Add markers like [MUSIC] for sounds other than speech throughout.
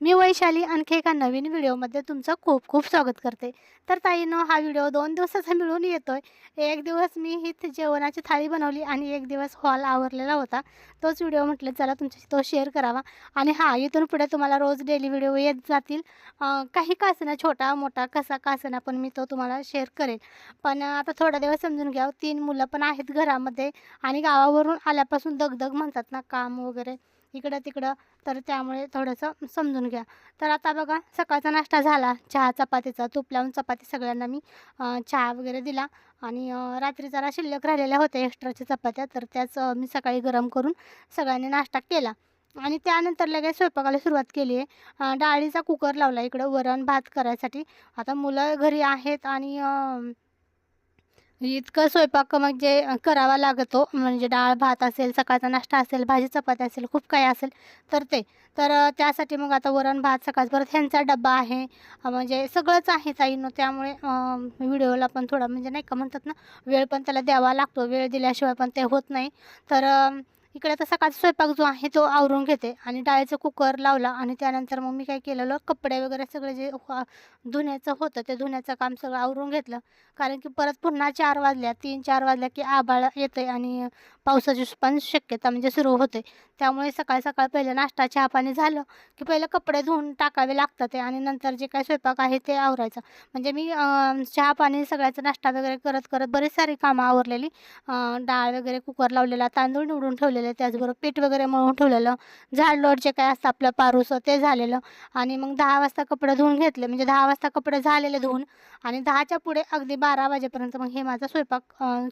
मी वैशाली आणखी एका नवीन व्हिडिओमध्ये तुमचं खूप खूप स्वागत करते. तर ताईनं हा व्हिडिओ दोन दिवसाचा मिळून येतो आहे एक दिवस मी ही जेवणाची थाळी बनवली आणि एक दिवस हॉल आवरलेला होता. तोच व्हिडिओ म्हटलं चला तुमच्याशी तो शेअर करावा. आणि हा इथून पुढे तुम्हाला रोज डेली व्हिडिओ येत जातील. काही कासना छोटा मोठा कसा कासना पण मी तो तुम्हाला शेअर करेन. पण आता थोडा दिवस समजून घ्या तीन मुलं पण आहेत घरामध्ये आणि गावावरून आल्यापासून दगदग म्हणतात ना काम वगैरे. इकडं तिकडं तर त्यामुळे थोडंसं समजून घ्या. तर आता बघा सकाळचा नाश्ता झाला. चहा चपातीचा तूप लावून चपाती सगळ्यांना मी चहा वगैरे दिला. आणि रात्री जरा शिल्लक राहिलेल्या होत्या एक्स्ट्राच्या चपात्या तर त्याच मी सकाळी गरम करून सगळ्यांनी नाश्ता केला. आणि त्यानंतर लगेच स्वयंपाकाला सुरुवात केली आहे. डाळीचा कुकर लावला इकडं वरण भात करायसाठी. आता मुलं घरी आहेत आणि म्हणजे इतकं स्वयंपाक म्हणजे करावा लागतो. म्हणजे डाळ भात असेल सकाळचा नाश्ता असेल भाजी चपाती असेल खूप काही असेल तर ते. तर त्यासाठी मग आता वरण भात सकाळ परत ह्यांचा डब्बा आहे. म्हणजे सगळंच आहे ताईनं. त्यामुळे व्हिडिओला पण थोडा म्हणजे नाही का म्हणतात ना वेळ पण त्याला द्यावा लागतो. वेळ दिल्याशिवाय पण ते होत नाही. तर इकडे आता सकाळचा स्वयंपाक जो आहे तो आवरून घेते. आणि डाळीचं कुकर लावला आणि त्यानंतर मग मी काय केलेलं कपडे वगैरे सगळे जे हो, धुण्याचं होतं ते धुण्याचं काम सगळं आवरून घेतलं. कारण की परत पुन्हा चार वाजल्या तीन चार वाजल्या की आभाळ येते आणि पावसाची पण शक्यता म्हणजे सुरू होते. त्यामुळे सकाळ सकाळ पहिलं नाश्ता चहा पाणी झालं की पहिलं कपडे धुवून टाकावे लागतात ते आणि नंतर जे काय स्वयंपाक आहे ते आवरायचं. म्हणजे मी चहा पाणी सगळ्याचा नाश्ता वगैरे करत करत बरीच सारी कामं आवरलेली. डाळ वगैरे कुकर लावलेला तांदूळ निवडून ठेवलेले त्याचबरोबर पीठ वगैरे मळून ठेवलेलं झाड लोट जे काय असतं आपलं पारूसं ते झालेलं आणि मग दहा वाजता कपडे धुवून घेतले. म्हणजे दहा वाजता कपडे झालेले धुवून आणि दहाच्या पुढे अगदी बारा वाजेपर्यंत मग हे माझा स्वयंपाक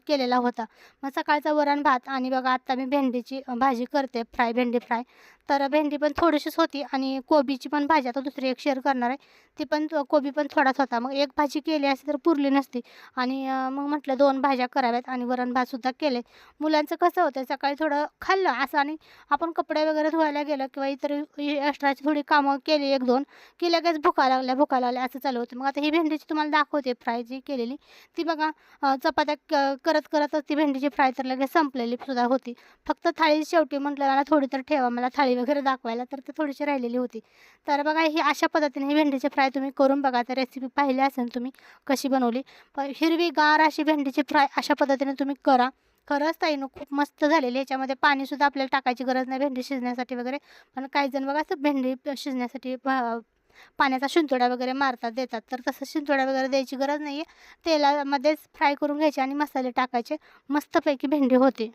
केलेला होता. मग सकाळचा वरण भात आणि बघा आत्ता मी भेंडीची भाजी करते फ्राय भेंडी फ्राय. तर भेंडी पण थोडीशीच होती आणि कोबीची पण भाजी आता दुसरी एक शेअर करणार आहे. ती पण तो- कोबी पण थोडाच होता. मग एक भाजी केली असती तर पुरली नसती. आणि मग म्हटलं दोन भाज्या कराव्यात आणि वरण भातसुद्धा केले मुलांचं कसं होतं सकाळी थोडं खाल्लं असं आणि आपण कपडे वगैरे धुवायला गेलं किंवा इतर एक्स्ट्राची थोडी कामं केली एक दोन की लगेच भुका लागल्या भुका लागल्या असं चालू होतं. मग आता ही भेंडीची तुम्हाला दाखवते फ्राय जी केलेली. ती बघा चपात्या क- करत करतच ती भेंडीची फ्राय तर लगेच संपलेली. सुद्धा होती. फक्त थाळी शेवटी म्हटलं मला थोडी तर ठेवा मला थाळी वगैरे दाखवायला तर ती थोडीशी राहिलेली होती. तर बघा ही अशा पद्धतीने ही भेंडीची फ्राय तुम्ही करून बघा. तर रेसिपी पाहिली असेल तुम्ही कशी बनवली. पण हिरवीगार अशी भेंडीची फ्राय अशा पद्धतीने तुम्ही करा. खरंच ताईनं खूप मस्त झालेली ह्याच्यामध्ये पाणीसुद्धा आपल्याला टाकायची गरज नाही भेंडी शिजण्यासाठी वगैरे. पण काही जण बघा असं भेंडी शिजण्यासाठी पाण्याचा शिंतोड्या वगैरे मारतात देतात. तर तसं शिंतोड्या वगैरे द्यायची गरज नाही आहे तेलामध्येच फ्राय करून घ्यायचे आणि मसाले टाकायचे. मस्तपैकी भेंडी होते.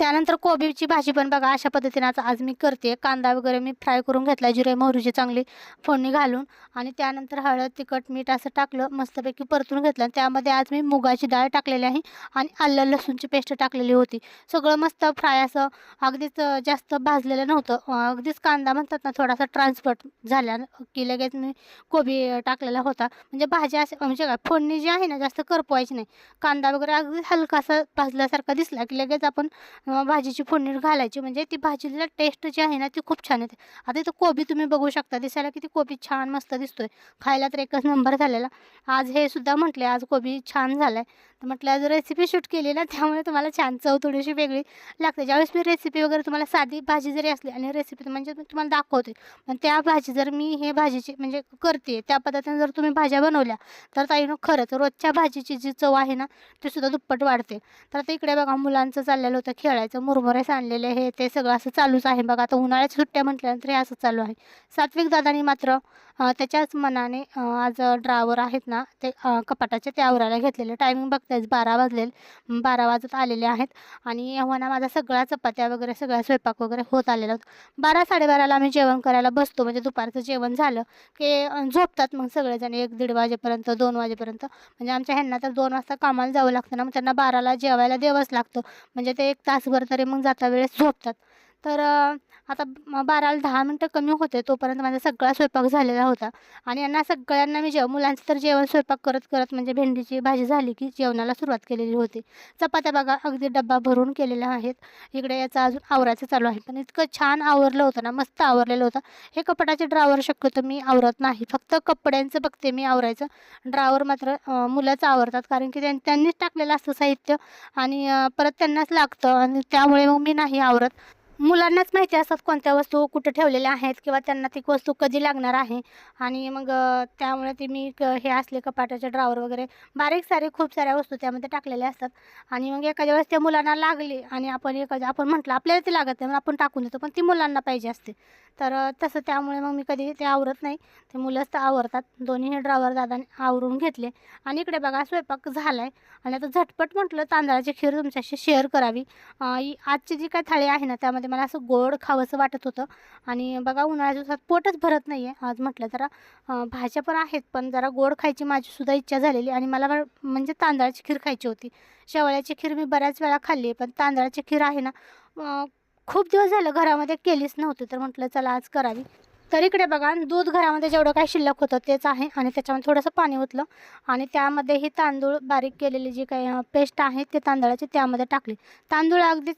त्यानंतर कोबीची भाजी पण बघा अशा पद्धतीने आता आज मी करते. कांदा वगैरे मी फ्राय करून घेतला जिरे मोहरीची चांगली फोडणी घालून. आणि त्यानंतर हळद तिखट मीठ असं टाकलं मस्तपैकी परतून घेतलं. आणि त्यामध्ये आज मी मुगाची डाळ टाकलेली आहे आणि आलं लसूणची पेस्ट टाकलेली होती. सगळं मस्त फ्राय असं अगदीच जास्त भाजलेलं नव्हतं. अगदीच कांदा म्हणतात ना थोडासा ट्रान्सफर झाल्या की लगेच मी कोबी टाकलेला होता. म्हणजे भाजी असे म्हणजे काय फोडणी जी आहे ना जास्त करपवायची नाही. कांदा वगैरे अगदी हलकासा भाजल्यासारखा दिसला की लगेच आपण भाजीची फोडणी घालायची म्हणजे ती भाजीला टेस्ट जी आहे ना ती खूप छान येते. आता इथं कोबी तुम्ही बघू शकता दिसायला किती कोबी छान मस्त दिसतोय. खायला तर एकच नंबर झालेला. आज हे सुद्धा म्हटले आज कोबी छान झालाय. तर म्हटलं आज रेसिपी शूट केली ना त्यामुळे तुम्हाला छान चव थोडीशी वेगळी लागते. ज्यावेळेस मी रेसिपी वगैरे तुम्हाला साधी भाजी जरी असली आणि रेसिपी म्हणजे तुम्हाला दाखवते. पण त्या भाजी जर मी हे भाजीची म्हणजे करते त्या पद्धतीने जर तुम्ही भाज्या बनवल्या तर ताईनं खरंच रोजच्या भाजीची जी चव आहे ना ती सुद्धा दुप्पट वाढते. तर आता इकडे बघा मुलांचं चाललेलं होतं खेळायचं मुरमुरे आणलेले हे ते सगळं असं चालूच आहे. बघा आता उन्हाळ्याच्या सुट्ट्या म्हटल्यानंतर हे असं चालू आहे. सात्विक दादानी मात्र त्याच्याच मनाने आज ड्रावर आहेत ना ते कपाटाच्या कपाटाचे ते आवरायला घेतलेले. टायमिंग बघतायच बारा वाजलेले बारा वाजत आलेले आहेत. आणि एव्हाना माझा सगळा चपात्या वगैरे सगळा स्वयंपाक वगैरे होत आलेला होता. बारा साडेबाराला आम्ही जेवण करायला बसतो. म्हणजे दुपारचं जेवण झालं की झोपतात मग सगळेजण एक दीड वाजेपर्यंत दोन वाजेपर्यंत. म्हणजे आमच्या ह्यांना तर दोन वाजता कामाला जावं लागतं ना मग त्यांना बाराला जेवायला द्यावंच लागतं. म्हणजे ते एक तासभर तरी मग जाता वेळेस झोपतात. तर आता बाराला दहा मिनटं कमी होते तोपर्यंत माझा सगळा स्वयंपाक झालेला होता. आणि यांना सगळ्यांना मी जेव मुलांचं तर जेवण स्वयंपाक करत करत म्हणजे भेंडीची भाजी झाली की जेवणाला सुरुवात केलेली होती. चपात्या बघा अगदी डब्बा भरून केलेल्या आहेत. इकडे याचा अजून आवरायचं चालू आहे. पण इतकं छान आवरलं होतं ना मस्त आवरलेलं होतं. हे कपडाचे ड्रावर शक्यतो मी आवरत नाही. फक्त कपड्यांचं बघते मी आवरायचं. ड्रावर मात्र मुलंच आवरतात. कारण की त्यां त्यांनीच टाकलेलं असतं साहित्य. आणि परत त्यांनाच लागतं. आणि त्यामुळे मग मी नाही आवरत. मुलांनाच माहिती असतात कोणत्या वस्तू कुठं ठेवलेल्या आहेत किंवा त्यांना ती वस्तू कधी लागणार आहे. आणि मग त्यामुळे ते मी क- हे असले कपाटाचे ड्रावर वगैरे बारीक सारे खूप साऱ्या वस्तू त्यामध्ये टाकलेल्या असतात. आणि मग एखाद्या वेळेस त्या मुलांना लागली आणि आपण एखाद्या आपण म्हटलं आपल्याला ती लागत नाही म्हणून आपण टाकून देतो पण ती मुलांना पाहिजे असते. तर तसं त्यामुळे मग मी कधी ते आवरत नाही. ते मुलंच तर आवरतात. दोन्ही ड्रावर दादाने आवरून घेतले. आणि इकडे बघा स्वयंपाक झाला आहे आणि आता झटपट म्हटलं तांदळाची खीर तुमच्याशी शेअर करावी. आजची जी काय थाळी आहे ना त्यामध्ये मला असं गोड खावंसं वाटत होतं. आणि बघा उन्हाळ्याच्या दिवसात पोटच भरत नाही आहे आज म्हटलं जरा भाज्या पण आहेत पण जरा गोड खायची माझीसुद्धा इच्छा झालेली. आणि मला म्हणजे तांदळाची खीर खायची होती. शेवळ्याची खीर मी बऱ्याच वेळा खाल्ली आहे पण तांदळाची खीर आहे ना खूप दिवस झालं घरामध्ये केलीच नव्हती. तर म्हटलं चला आज करावी. तर इकडे बघा दूध घरामध्ये जेवढं काही शिल्लक होतं तेच आहे आणि त्याच्यामध्ये थोडंसं पाणी ओतलं आणि त्यामध्ये ही तांदूळ बारीक केलेली जी काही पेस्ट आहे ते तांदळाची त्यामध्ये टाकली. तांदूळ अगदीच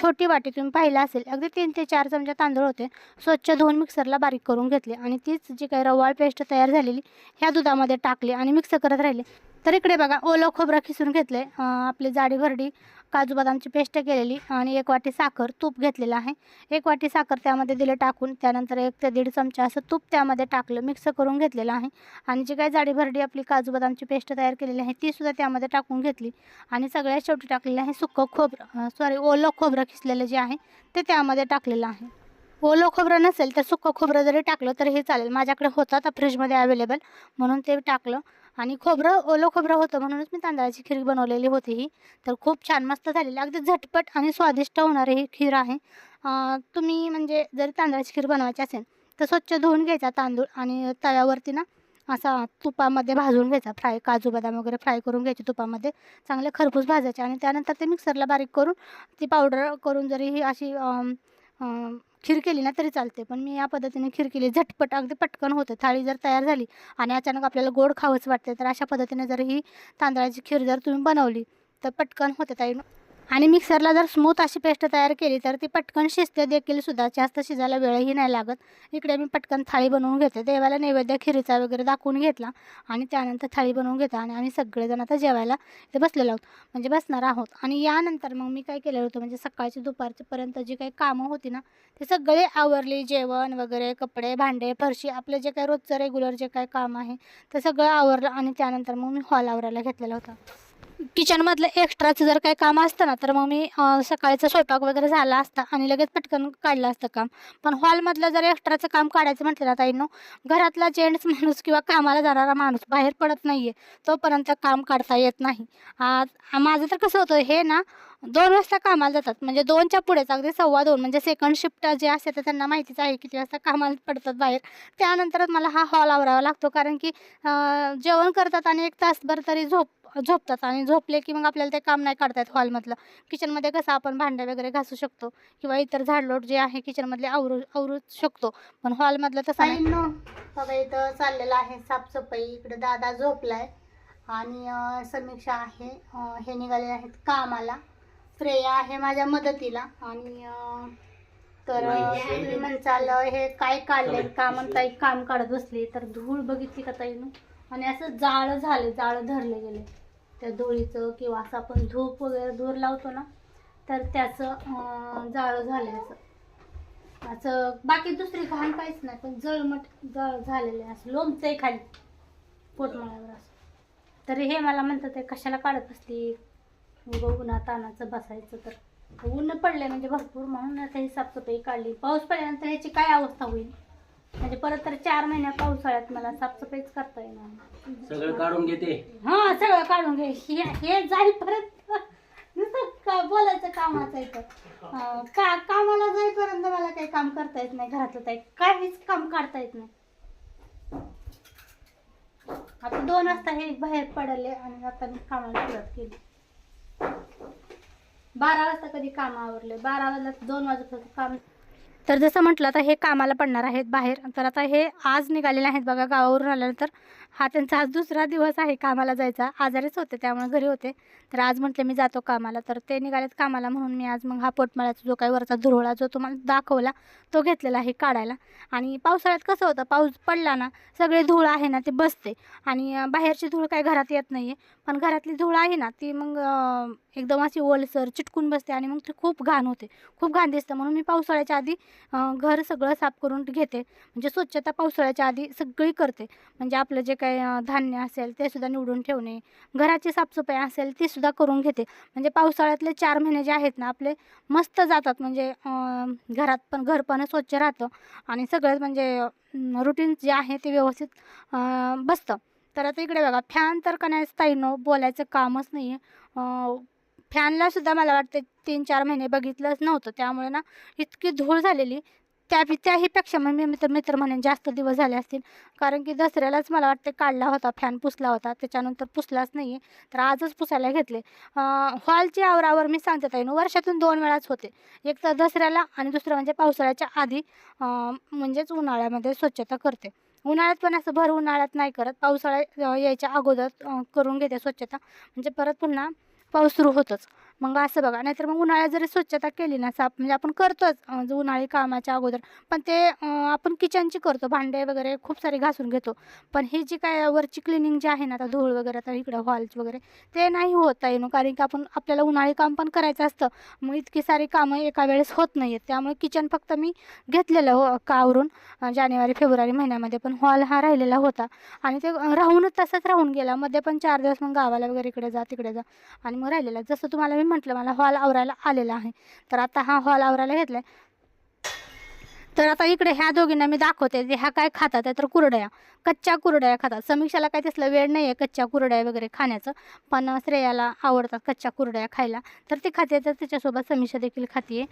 छोटी वाटी तुम्ही पाहिलं असेल अगदी तीन ते चार चमचे तांदूळ होते. स्वच्छ धुवून मिक्सरला बारीक करून घेतले आणि तीच जी काही रवाळ पेस्ट तयार झालेली ह्या दुधामध्ये टाकली आणि मिक्स करत राहिले. तर इकडे बघा ओलं खोबरं खिसून घेतले आपली जाडी भरडी काजू बदामची पेस्ट केलेली आणि एक वाटी साखर तूप घेतलेलं आहे. एक वाटी साखर त्यामध्ये दिलं टाकून त्यानंतर एक ते दीड चमचा असं तूप त्यामध्ये टाकलं मिक्स करून घेतलेलं आहे. आणि जी काही जाडी भरडी आपली काजू बदामची पेस्ट तयार केलेली आहे ती सुद्धा त्यामध्ये टाकून घेतली. आणि सगळ्यात शेवटी टाकलेलं आहे सुकं खोबरं सॉरी ओलं खोबरं खिसलेलं जे आहे ते त्यामध्ये टाकलेलं आहे. ओलं खोबरं नसेल तर सुकं खोबरं जरी टाकलं तरी हे चालेल. माझ्याकडे होतं तर फ्रीजमध्ये अवेलेबल म्हणून ते टाकलं. आणि खोबरं ओलं खोबरं होतं म्हणूनच मी तांदळाची खीर बनवलेली होती ही. तर खूप छान मस्त झालेली. अगदी झटपट आणि स्वादिष्ट होणारी ही खीर आहे. तुम्ही म्हणजे जरी तांदळाची खीर बनवायची असेल तर स्वच्छ धुवून घ्यायचा तांदूळ आणि तव्यावरती ना असा तुपामध्ये भाजून घ्यायचा. फ्राय काजू बदाम वगैरे फ्राय करून घ्यायचे तुपामध्ये. चांगले खरपूस भाजायचे आणि त्यानंतर ते मिक्सरला बारीक करून ती पावडर करून जरी ही अशी खीर केली ना तरी चालते. पण मी या पद्धतीने खीर केली. झटपट अगदी पटकन होते. थाळी जर तयार झाली आणि अचानक आपल्याला गोड खावंच वाटते तर अशा पद्धतीने जर ही तांदळाची खीर जर तुम्ही बनवली तर पटकन होते ताई. आणि मिक्सरला जर स्मूथ अशी पेस्ट तयार केली तर ती पटकन शिजते देखील सुद्धा. जास्त शिजायला वेळही नाही लागत. इकडे मी पटकन थाळी बनवून घेते. देवाला नैवेद्य खिरीचा वगैरे दाखवून घेतला आणि त्यानंतर थाळी बनवून घेते आणि आम्ही सगळेजण आता जेवायला इथे बसलेलो आहोत. म्हणजे बसणार आहोत. आणि यानंतर मग मी काय केलेलं होतं म्हणजे सकाळची दुपारच्यापर्यंत जी काही कामं होती ना ते सगळे आवरली. जेवण वगैरे कपडे भांडे फरशी आपलं जे काही रोजचं रेग्युलर जे काही काम आहे ते सगळं आवरलं आणि त्यानंतर मग मी हॉल आवरायला घेतलेला होता. किचनमधलं एक्स्ट्राचं जर काही काम असतं ना तर मग मी सकाळचा स्वयंपाक वगैरे झाला असता आणि लगेच पटकन काढलं असतं काम. पण हॉलमधलं जर एक्स्ट्राचं काम काढायचं म्हटलं ना ताईनो घरातला जेंट्स माणूस किंवा कामाला जाणारा माणूस बाहेर पडत नाही आहे तोपर्यंत काम काढता येत नाही. आज आ- माझं तर कसं होतं हे ना दोन वाजता कामाला जातात. म्हणजे दोनच्या पुढेच अगदी सव्वा दोन म्हणजे सेकंड शिफ्ट जे असते तर त्यांना माहितीच आहे किती वाजता कामाला पडतात बाहेर. त्यानंतरच मला हा हॉल आवरावा लागतो. कारण की जेवण करतात आणि एक तासभर तरी झोप झोपतात आणि झोपले की मग आपल्याला ते काम नाही काढता येत हॉलमधलं. किचनमध्ये कसं आपण भांडे वगैरे घासू शकतो किंवा इतर झाडलोट जे आहे किचनमधले आवरू आवरू शकतो. पण हॉलमधलं तसं नाही. बघा इथं चाललेलं आहे साफसफाई. इकडे दादा झोपलाय. आणि समीक्षा आहे. हे निघाले आहेत कामाला. श्रेया आहे माझ्या मदतीला. आणि तर तुम्ही म्हणचाल हे काय काढले काम ताई काम काढत बसली? तर धूळ बघितली का ताईनं? आणि असं जाळ झाले जाळ धरले गेले. त्या धुळीचं किंवा असं आपण धूप वगैरे धूर लावतो ना तर त्याचं जाळं झालं असं असं बाकी दुसरी घाण काहीच नाही पण जळमट जळ झालेलं आहे असं लोमचं आहे खाली पोटमाळ्यावर असं. तर हे मला म्हणतात ते कशाला काढत असली उन्हा तानाचं बसायचं तर. ऊन पडले म्हणजे भरपूर म्हणून आता ही साफसफाई काढली. पाऊस पडल्यानंतर ह्याची काय अवस्था होईल? म्हणजे परत तर चार महिन्या पावसाळ्यात मला साफसफाईच करता येणार सगळं काढून घेते. हा सगळं काढून घे. हे हे नुसतं का बोलायचं कामाचं अं, का कामाला जाईपर्यंत मला काही काम करता येत नाही घरातलं काही काहीच काम काढता येत नाही. आता दोन वाजता हे बाहेर पडले आणि आता मी कामाला सुरुवात केली. बारा वाजता कधी काम आवरले? बारा वाजता दोन वाजेपर्यंत काम तर जसं म्हटलं आता हे कामाला पडणार आहेत बाहेर. तर आता हे आज निघालेले आहेत बघा गावावरून आल्यानंतर. हा त्यांचा आज दुसरा दिवस आहे कामाला जायचा. आजारीच होते त्यामुळे घरी होते. तर आज म्हटले मी जातो कामाला. तर ते निघालेत कामाला म्हणून मी आज मग हा पोटमाळ्याचा जो काही वरचा धुरोळा जो तुम्हाला दाखवला तो घेतलेला आहे काढायला. आणि पावसाळ्यात कसं होतं पाऊस पडला ना सगळे धूळ आहे ना ते बसते. आणि बाहेरची धूळ काही घरात येत नाही आहे पण घरातली धूळ आहे ना ती मग एकदम अशी ओलसर चिटकून बसते आणि मग ते खूप घाण होते. खूप घाण दिसतं. म्हणून मी पावसाळ्याच्या आधी घर सगळं साफ करून घेते. म्हणजे स्वच्छता पावसाळ्याच्या आधी सगळी करते. म्हणजे आपलं जे काही धान्य असेल ते सुद्धा निवडून ठेवणे घराची साफसफाई असेल ती सुद्धा करून घेते. म्हणजे पावसाळ्यातले चार महिने जे आहेत ना आपले मस्त जातात. म्हणजे घरात पण घर पण स्वच्छ राहतं आणि सगळंच म्हणजे रुटीन जे आहे ते व्यवस्थित बसतं. तर आता इकडे बघा फॅन तर का ताईनो बोलायचं कामच नाही आहे फॅनला सुद्धा मला वाटते तीन चार महिने बघितलंच नव्हतं. त्यामुळे ना इतकी धूळ झालेली. त्या त्याहीपेक्षा मग मी मित्र मित्र म्हणेन जास्त दिवस झाले असतील. कारण की दसऱ्यालाच मला वाटते काढला होता फॅन पुसला होता. त्याच्यानंतर पुसलाच नाही आहे तर आजच पुसायला घेतले. हॉलची आवरावर मी सांगते ताई वर्षातून दोन वेळाच होते. एक तर दसऱ्याला आणि दुसरं म्हणजे पावसाळ्याच्या आधी म्हणजेच उन्हाळ्यामध्ये स्वच्छता करते. उन्हाळ्यात पण असं भर उन्हाळ्यात नाही करत. पावसाळा यायच्या अगोदर करून घेते स्वच्छता. म्हणजे परत पुन्हा पाऊस सुरू होतोच. मग असं बघा. नाहीतर मग उन्हाळ्यात जरी स्वच्छता केली ना साफ म्हणजे आपण करतोच जो उन्हाळी कामाच्या अगोदर. पण ते आपण किचनची करतो. भांडे वगैरे खूप सारे घासून घेतो. पण ही जी काय वरची क्लिनिंग जी आहे ना आता धूळ वगैरे आता इकडं हॉल्स वगैरे ते नाही होत आहे कारण की आपण आपल्याला उन्हाळी काम पण करायचं असतं. मग इतकी सारी कामं एका वेळेस होत नाही आहेत त्यामुळे किचन फक्त मी घेतलेलं हो कावरून जानेवारी फेब्रुवारी महिन्यामध्ये. पण हॉल हा राहिलेला होता. आणि ते राहूनच तसंच राहून गेला. मध्ये पण चार दिवस मग गावाला वगैरे इकडे जा तिकडे जा. आणि मग राहिलेला. जसं तुम्हाला मी म्हटलं मला हॉल आवरायला आलेला आहे. तर आता हा हॉल आवरायला घेतला तर आता इकडे ह्या दोघींना मी दाखवते जे ह्या काय खातात आहे तर कुरड्या. कच्च्या कुरड्या खातात. समीक्षाला काय तसलं वेळ नाही आहे कच्च्या कुरड्या वगैरे खाण्याचं. पण श्रेयाला आवडतात कच्च्या कुरड्या खायला. तर ती खाते तर तिच्यासोबत समीक्षा देखील खाते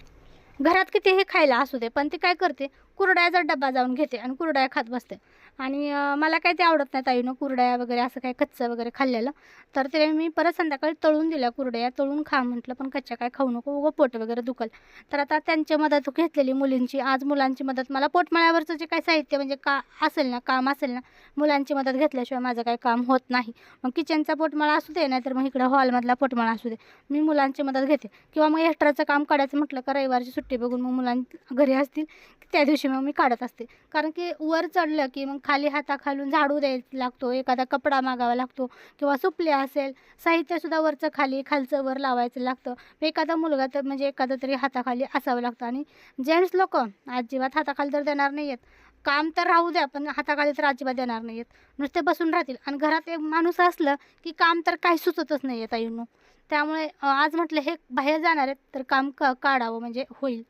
घरात कितीही खायला असू दे पण ती काय करते? कुरड्याचा डब्बा जाऊन घेते आणि कुरड्या खात बसते. आणि मला काही ते आवडत नाही ताईनं कुरडया वगैरे असं काय कच्चं वगैरे खाल्लेलं. तर ते मी परत संध्याकाळी तळून दिल्या कुरड्या तळून खा म्हटलं पण कच्च्या काय खाऊ नको व पोट वगैरे दुखल. तर आता त्यांची मदत घेतलेली मुलींची आज मुलांची मदत. मला पोटमाळ्यावरचं जे काय साहित्य म्हणजे का असेल ना काम असेल ना मुलांची मदत घेतल्याशिवाय माझं काही काम होत नाही. मग किचनचा पोटमाळा असू दे नाहीतर मग इकडं हॉलमधला पोटमाळा असू दे. मी मुलांची मदत घेते. किंवा मग एक्स्ट्राचं काम काढायचं म्हटलं का रविवारची सुट्टी बघून मग मुलां घरी असतील की त्या दिवशी मग मी काढत असते. कारण की वर चढलं की मग खाली हाताखालून झाडू द्यायला लागतो एखादा कपडा मागावा लागतो किंवा सुपले असेल साहित्यसुद्धा वरचं खाली खालचं वर लावायचं लागतं. एखादा मुलगा तर म्हणजे एखादा तरी हाताखाली असावं लागतं. आणि जेंट्स लोक अजिबात हाताखाली तर देणार नाही आहेत काम तर राहू द्या पण हाताखाली तर अजिबात देणार नाही आहेत नुसते बसून राहतील. आणि घरात एक माणूस असलं की काम तर काही सुचतच नाही आहेत आईनो त्यामुळे आज म्हटलं हे बाहेर जाणार आहेत तर काम क काढावं म्हणजे होईल.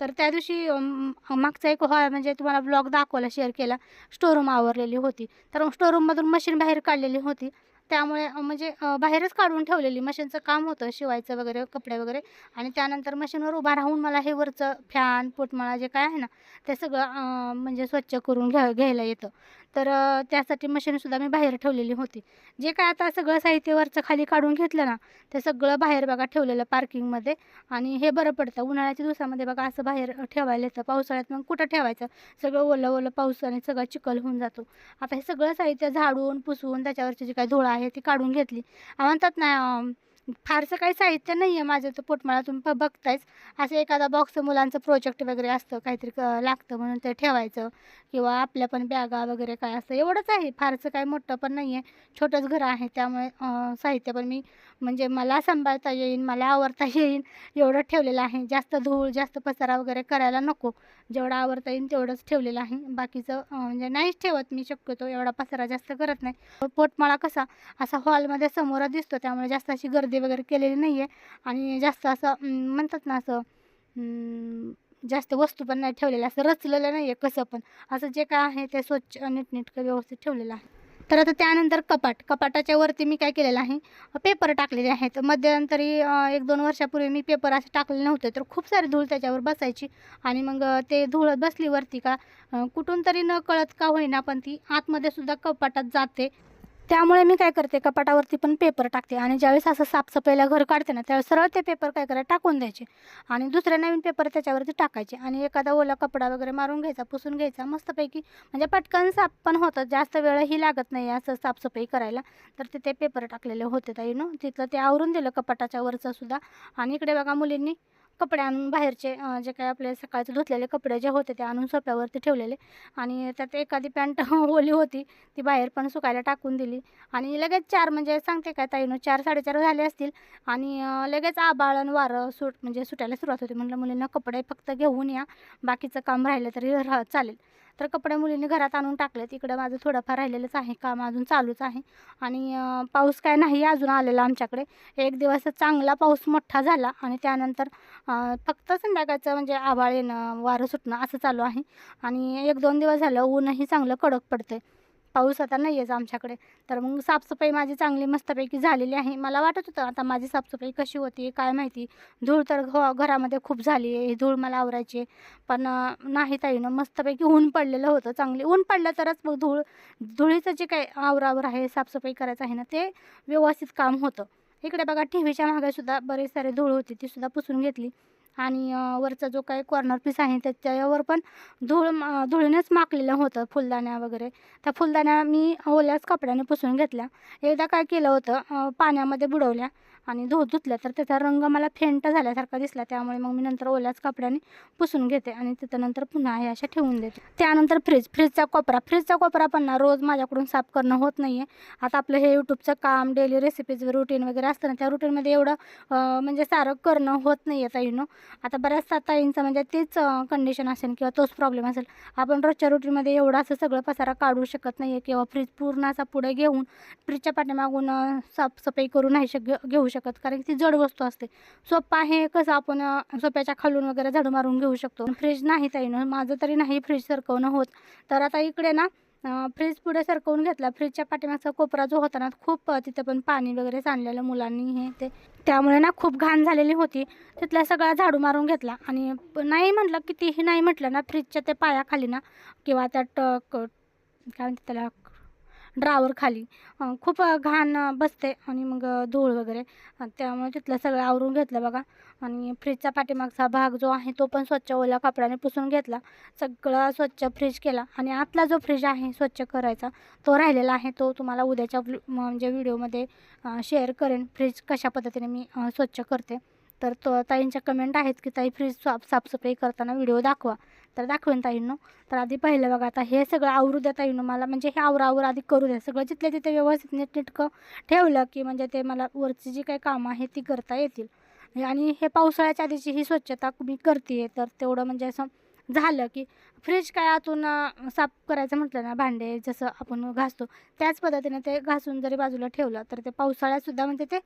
तर त्या दिवशी मागचा एक हॉ म्हणजे तुम्हाला ब्लॉग दाखवला शेअर केला. स्टोरूम आवरलेली होती. तर स्टोरूममधून मशीन बाहेर काढलेली होती. त्यामुळे म्हणजे बाहेरच काढून ठेवलेली. मशीनचं काम होतं शिवायचं वगैरे कपडे वगैरे. आणि त्यानंतर मशीनवर उभा राहून मला हे वरचं फॅन पोटमाळा जे काय आहे ना ते सगळं म्हणजे स्वच्छ करून घ्या घ्यायला येतं. तर त्यासाठी मशीनसुद्धा मी बाहेर ठेवलेली होती. जे काय आता सगळं साहित्य वरचं खाली काढून घेतलं ना ते सगळं बाहेर बघा ठेवलेलं पार्किंगमध्ये आणि हे बरं पडतं. उन्हाळ्याच्या दिवसामध्ये बघा असं बाहेर ठेवायला येतं. पावसाळ्यात मग कुठं ठेवायचं? सगळं ओलं ओलं पावसाने सगळं चिखल होऊन जातो. आता हे सगळं साहित्य झाडून पुसून त्याच्यावरची जी काही धुळा आहे ती काढून घेतली. म्हणतात ना फारसं काही साहित्य नाही आहे माझं तर पोटमाळा तुम्ही प बघतायच. असं एखादा बॉक्स मुलांचं प्रोजेक्ट वगैरे असतं काहीतरी क लागतं म्हणून ते ठेवायचं. किंवा आपल्या पण बॅगा वगैरे काय असतं एवढंच आहे. फारसं काही मोठं पण नाही आहे छोटंच घर आहे त्यामुळे साहित्य पण मी म्हणजे मला सांभाळता येईन मला आवरता येईन एवढं ठेवलेलं आहे. जास्त धूळ जास्त पसारा वगैरे करायला नको. जेवढं आवरता येईन तेवढंच ठेवलेलं आहे. बाकीचं म्हणजे नाहीच ठेवत मी शक्यतो एवढा पसारा जास्त करत नाही. पोटमाळा कसा असा हॉलमध्ये समोर दिसतो त्यामुळे जास्त अशी गर्दी वगैरे केलेली नाही आहे आणि जास्त असं म्हणतात ना असं जास्त वस्तू पण नाही ठेवलेल्या असं रचलेलं नाही आहे कसं पण. असं जे काय आहे ते स्वच्छ नीटनेटकं व्यवस्थित ठेवलेलं आहे. तर आता त्यानंतर कपाट. कपाटाच्या वरती मी काय केलेलं आहे? पेपर टाकलेले आहेत. मध्यंतरी एक दोन वर्षापूर्वी मी पेपर असे टाकलेले नव्हते. तर खूप सारी धूळ त्याच्यावर बसायची आणि मग ते धूळ बसली वरती का कुठून तरी न कळत का होईना पण ती आतमध्ये सुद्धा कपाटात जाते. त्यामुळे मी काय करते कपाटावरती पण पेपर टाकते आणि ज्यावेळेस असं साफसफाईला घर काढते ना त्यावेळेस सरळ ते पेपर काय करायला टाकून द्यायचे. आणि दुसरे नवीन पेपर त्याच्यावरती टाकायचे आणि एखादा ओला कपडा वगैरे मारून घ्यायचा पुसून घ्यायचा मस्तपैकी. म्हणजे पटकन साफ पण होतं जास्त वेळही लागत नाही असं साफसफाई करायला. तर तिथे पेपर टाकलेले होते ताई नो तिथलं ते आवरून दिलं कपाटाच्या वरचं सुद्धा. आणि इकडे बघा मुलींनी कपडे आणून बाहेरचे जे काय आपले सकाळचे धुतलेले कपडे जे होते ते आणून सोप्यावरती ठेवलेले. आणि त्यात एखादी पॅन्ट [LAUGHS] ओली होती ती बाहेर पण सुकायला टाकून दिली. आणि लगेच चार म्हणजे सांगते काय ताईनं चार साडेचार झाले असतील. आणि लगेच आबाळ आणि वारं सुट म्हणजे सुटायला सुरुवात होती. म्हटलं मुलींना कपडे फक्त घेऊन या बाकीचं काम राहिलं तरी राह चालेल. तर कपडे मुलींनी घरात आणून टाकलेत. इकडं माझं थोडंफार राहिलेलंच आहे. काम अजून चालूच आहे. आणि पाऊस काय नाही अजून आलेला आमच्याकडे. एक दिवस चांगला पाऊस मोठा झाला आणि त्यानंतर फक्त संध्याकाळचं म्हणजे आभाळ येणं वारं सुटणं असं चालू आहे. आणि एक दोन दिवस झालं ऊनही चांगलं कडक पडतंय. पाऊस आता नाही आहेच आमच्याकडे. तर मग साफसफाई माझी चांगली मस्तपैकी झालेली आहे. मला वाटत होतं आता माझी साफसफाई कशी होती काय माहिती. धूळ तर घ घरामध्ये खूप झाली आहे. धूळ मला आवरायची पण नाही ताईनं मस्तपैकी ऊन पडलेलं होतं. चांगली ऊन पडलं तरच मग धूळ धुळीचं जे काही आवरावर आहे साफसफाई करायचं आहे ना ते व्यवस्थित काम होतं. इकडे बघा टी व्हीच्या मागे सुद्धा बरेच सारे धूळ होती. ती सुद्धा पुसून घेतली. आणि वरचा जो काही कॉर्नर पीस आहे त्याच्यावर पण धूळ धुळीनेच माकलेलं होतं फुलदाण्या वगैरे. त्या फुलदाण्या मी ओल्याच कपड्याने पुसून घेतल्या. एकदा काय केलं होतं पाण्यामध्ये बुडवल्या आणि धु धुतल्या तर त्याचा रंग मला फेंट झाल्यासारखा दिसला. त्यामुळे मग मी नंतर ओल्याच कपड्याने पुसून घेते आणि त्याच्यानंतर पुन्हा हे अशा ठेवून देते. त्यानंतर फ्रीज फ्रीजचा कोपरा. फ्रीजचा कोपरा पण ना रोज माझ्याकडून साफ करणं होत नाही आहे आता आपलं हे यूट्यूबचं काम डेली रेसिपीज रुटीन वगैरे असतं ना त्या रुटीनमध्ये एवढं म्हणजे सारं करणं होत नाही आहे ताईनो. आता बऱ्याचशा ताईंचं म्हणजे तीच कंडिशन असेल किंवा तोच प्रॉब्लेम असेल. आपण रोजच्या रुटीनमध्ये एवढं असं सगळं पसारा काढू शकत नाही आहे किंवा फ्रीज पूर्ण असा पुढे घेऊन फ्रीजच्या पाठीमागून साफसफाई करू नाही शक घेऊ शकत. कारण ती जड वस्तू असते. सोपा आहे कसं आपण सोप्याच्या खालून वगैरे झाडू मारून घेऊ शकतो. फ्रीज नाही ताईनं. माझं तरी नाही फ्रीज सरकवणं होत. तर आता इकडे ना फ्रीज पुढे सरकवून घेतला. फ्रीजच्या पाठीमागचा कोपरा जो होता ना खूप तिथं पण पाणी वगैरे सांडलेलं मुलांनी हे ते. त्यामुळे ना खूप घाण झालेली होती. तिथला सगळा झाडू मारून घेतला. आणि नाही म्हटलं कितीही नाही म्हटलं ना फ्रीजच्या ते पायाखाली ना किंवा त्या ट काय म्हणते त्याला ड्रावरखाली खूप घाण बसते आणि मग धूळ वगैरे. त्यामुळे तिथलं सगळं आवरून घेतलं बघा. आणि फ्रीजचा पाठीमागचा भाग जो आहे तो पण स्वच्छ ओल्या कपड्याने पुसून घेतला. सगळं स्वच्छ फ्रीज केला आणि आतला जो फ्रीज आहे स्वच्छ करायचा तो राहिलेला आहे. तो तुम्हाला उद्याच्या म्हणजे व्हिडिओमध्ये शेअर करेन. फ्रीज कशा पद्धतीने मी स्वच्छ करते. तर तो ताईंच्या कमेंट आहेत की ताई फ्रीज साफ साफसफाई करताना व्हिडिओ दाखवा. तर दाखवेन ताईंनो. तर आधी पाहिलं बघा आता हे सगळं आवरू द्या ताईंनो. मला म्हणजे हे आवरावर आधी करू द्या. सगळं जिथल्या तिथे व्यवस्थित नीटनेटकं ठेवलं की म्हणजे ते मला वरची जी काही कामं आहेत ती करता येतील. आणि हे पावसाळ्याच्या आधीची ही स्वच्छता मी करते तर तेवढं म्हणजे असं झालं की फ्रीज काय आतून साफ करायचं म्हटलं ना भांडे जसं आपण घासतो त्याच पद्धतीने ते घासून जरी बाजूला ठेवलं तर ते पावसाळ्यातसुद्धा म्हणजे ते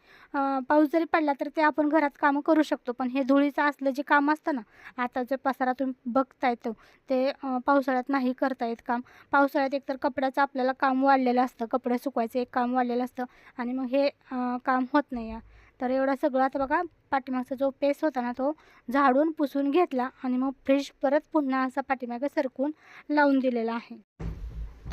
पाऊस जरी पडला तर ते आपण घरात कामं करू शकतो. पण हे धुळीचं असलं जे काम असतं ना आता जे पसारा तुम्ही बघताय तो ते पावसाळ्यात नाही करता येत काम. पावसाळ्यात एकतर कपड्याचं आपल्याला काम वाढलेलं असतं कपडे सुकवायचं एक काम वाढलेलं असतं आणि मग हे काम होत नाही आहे तर एवढं सगळं आता बघा पाठीमागचा जो पेस होता ना तो झाडून पुसून घेतला आणि मग फ्रीज परत पुन्हा असा पाठीमागे सरकून लावून दिलेला आहे.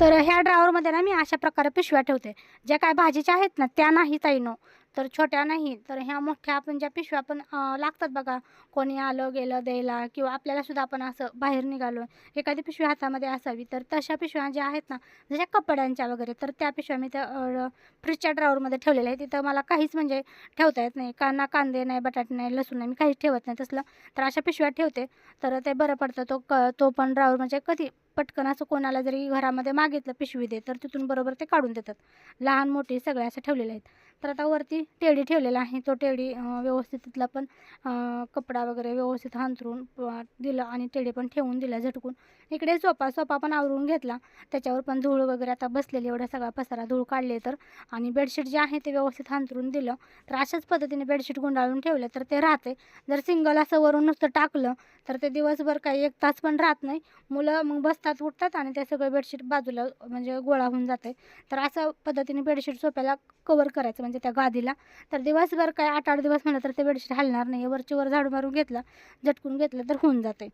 तर ह्या ड्रावरमध्ये ना मी अशा प्रकारे पिशव्या ठेवते. ज्या काय भाजीच्या आहेत ना त्या नाही ताईनो तर छोट्या नाही तर ह्या मोठ्या आपण ज्या पिशव्या पण लागतात बघा कोणी आलं गेलं द्यायला किंवा आपल्यालासुद्धा आपण असं बाहेर निघालो एखादी पिशवी हातामध्ये असावी तर तशा पिशव्या ज्या आहेत ना जशा कपड्यांच्या वगैरे तर त्या पिशव्या मी त्या फ्रीजच्या ड्रावरमध्ये ठेवलेल्या आहेत. तिथं मला काहीच म्हणजे ठेवता येत नाही. का ना कांदे नाही बटाटे नाही लसूण नाही मी काहीच ठेवत नाही. तसलं तर अशा पिशव्या ठेवते. तर ते बरं पडतं. तो क तो पण ड्रावर म्हणजे कधी पटकन असं कोणाला जरी घरामध्ये मागितलं पिशवी दे तर तिथून बरोबर ते काढून देतात. लहान मोठी सगळे असं ठेवलेले आहेत. तर आता वरती टेडी ठेवलेला आहे. तो टेडी व्यवस्थित तिथला पण कपडा वगैरे व्यवस्थित हांतरून दिला दिलं आणि टेडी पण ठेवून दिला झटकून. इकडे सोपा सोफा पण आवरून घेतला. त्याच्यावर पण धूळ वगैरे आता बसलेली एवढा सगळा पसारा धूळ काढले तर. आणि बेडशीट जे आहे ते व्यवस्थित हांतरून दिलं. तर अशाच पद्धतीने बेडशीट गुंडाळून ठेवलं तर ते राहते. जर सिंगल असं वरून नुसतं टाकलं तर ते दिवसभर काही एक तास पण राहत नाही. मुलं मग बसतात उठतात आणि ते सगळं बेडशीट बाजूला म्हणजे गोळा होऊन जाते. तर असं पद्धतीने बेडशीट सोप्याला कवर करायचं म्हणजे त्या गादीला. तर दिवसभर काय आठ आठ दिवस म्हणलं तर ते बेडशीट हलणार नाही. वरची वर झाडू मारून घेतलं झटकून घेतलं तर होऊन जाते.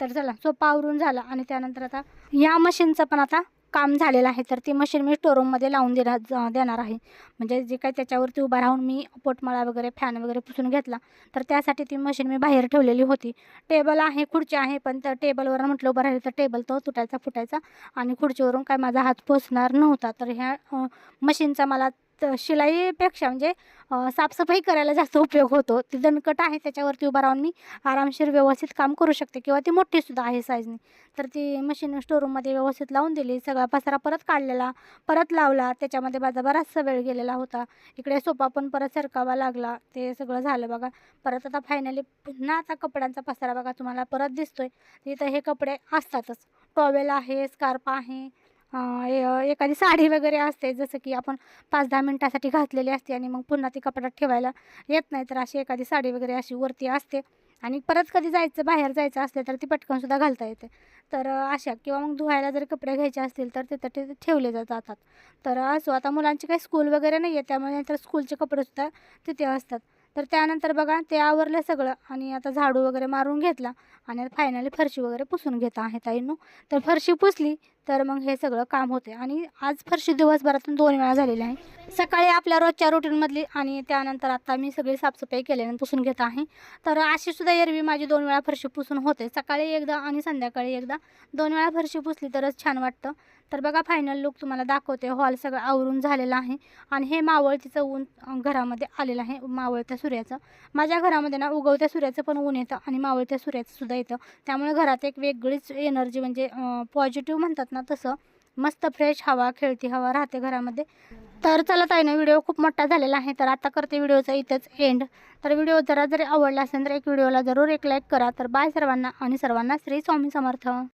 तर चला सोपा आवरून झाला आणि त्यानंतर आता या मशीनचं पण आता काम झालेलं आहे तर ती मशीन मी स्टोरूममध्ये लावून देणार देणार आहे. म्हणजे जे काही त्याच्यावरती उभा राहून मी पोटमाळा वगैरे फॅन वगैरे पुसून घेतला तर त्यासाठी ती मशीन मी बाहेर ठेवलेली होती. टेबल आहे खुर्ची आहे पण त्या टेबलवर म्हटलं उभं राहिलं तर टेबल तो तुटायचा फुटायचा आणि खुर्चीवरून काय माझा हात पोचणार नव्हता. तर ह्या मशीनचा मला तर शिलाईपेक्षा म्हणजे साफसफाई करायला जास्त उपयोग होतो. ती दणकट आहे त्याच्यावरती उभा राहून मी आरामशीर व्यवस्थित काम करू शकते. किंवा ती मोठीसुद्धा आहे साईजने तर ती मशीन स्टोरूममध्ये व्यवस्थित लावून दिली. सगळा पसारा परत काढलेला परत लावला. त्याच्यामध्ये माझा बराचसा वेळ गेलेला होता. इकडे सोपा पण परत सरकावा लागला. ते सगळं झालं बघा. परत आता फायनली पुन्हा आता कपड्यांचा पसारा बघा तुम्हाला परत दिसतोय. तिथं हे कपडे असतातच. टॉवेल आहे स्कार्प आहे. एखादी साडी वगैरे असते जसं की आपण पाच दहा मिनटासाठी घातलेली असते आणि मग पुन्हा ती कपड्यात ठेवायला येत नाही तर अशी एखादी साडी वगैरे अशी वरती असते. आणि परत कधी जायचं बाहेर जायचं असले तर ती पटकनसुद्धा घालता येते. तर अशा किंवा मग धुवायला जर कपडे घ्यायचे असतील तर तिथं ते ठेवले जातात. तर असो आता मुलांची काही स्कूल वगैरे नाही आहे त्यामुळे तर स्कूलचे कपडेसुद्धा तिथे असतात. तर त्यानंतर बघा ते आवरलं सगळं आणि आता झाडू वगैरे मारून घेतला आणि फायनली फरशी वगैरे पुसून घेत आहे ताईंनो. तर फरशी पुसली तर मग हे सगळं काम होते आणि आज फरशी दिवसभरातून दोन वेळा झालेली आहे. सकाळी आपल्या रोजच्या रुटीनमधली आणि त्यानंतर आता मी सगळी साफसफाई केल्यानं पुसून घेत आहे. तर अशी सुद्धा एरवी माझी दोन वेळा फरशी पुसून होते. सकाळी एकदा आणि संध्याकाळी एकदा. दोन वेळा फरशी पुसली तरच छान वाटतं. तर बघा फायनल लुक तुम्हाला दाखवते. हॉल सगळं आवरून झालेला आहे. आणि हे मावळतीचं ऊन घरामध्ये आलेलं आहे. मावळत्या सूर्याचं. माझ्या घरामध्ये ना उगवत्या सूर्याचं पण ऊन येतं आणि मावळत्या सूर्याचंसुद्धा येतं. त्यामुळे घरात एक वेगळीच एनर्जी म्हणजे पॉझिटिव्ह म्हणतात ना तसं. मस्त फ्रेश हवा खेळती हवा राहते घरामध्ये. तर चला ताईनं व्हिडिओ खूप मोठा झालेला आहे. तर आता करते व्हिडिओचा इथंच एंड तर व्हिडिओ जरा जरी आवडला असेल तर एक व्हिडिओला जरूर एक लाईक करा. तर बाय सर्वांना आणि सर्वांना श्री स्वामी समर्थ.